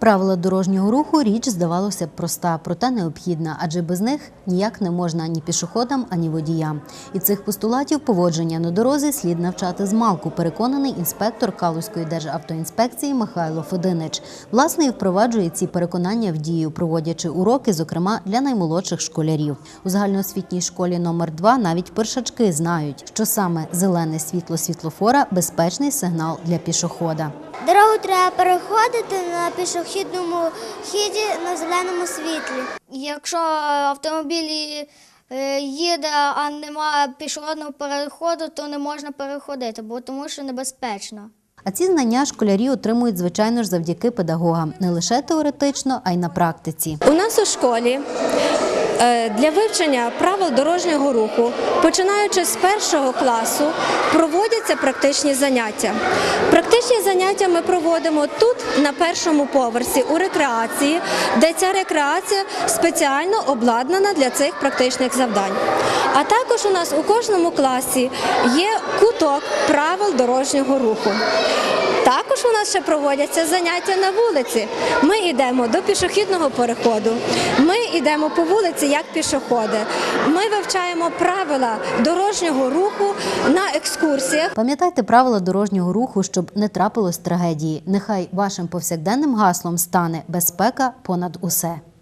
Правила дорожнього руху річ здавалося б проста, проте необхідна, адже без них ніяк не можна ані пішоходам, ані водіям. І цих постулатів поводження на дорозі слід навчати з малку, переконаний інспектор Калузької державтоінспекції Михайло Фединич. Власне, і впроваджує ці переконання в дію, проводячи уроки, зокрема для наймолодших школярів. У загальноосвітній школі номер 2 навіть першачки знають, що саме зелене світло світлофора безпечний сигнал для пішохода. Дорогу треба переходити на пішохідному хіді на зеленому світлі. Якщо автомобіль е, їде, а немає пішохідного переходу, то не можна переходити, бо тому що небезпечно. А ці знання школярі отримують, звичайно ж, завдяки педагогам не лише теоретично, а й на практиці. У нас у школі для вивчення правил дорожнього руху, починаючи з першого класу, проводяться практичні заняття. Практичні заняття ми проводимо тут, на першому поверсі, у рекреації, де ця рекреація спеціально обладнана для цих практичних завдань. А також у нас у кожному класі є куток правил дорожнього руху. Також у нас ще проводяться заняття на вулиці. Ми йдемо до пішохідного переходу. Ми йдемо по вулиці як пішоходи. Ми вивчаємо правила дорожнього руху на екскурсіях. Пам'ятайте правила дорожнього руху, щоб не трапилось трагедії. Нехай вашим повсякденним гаслом стане безпека понад усе.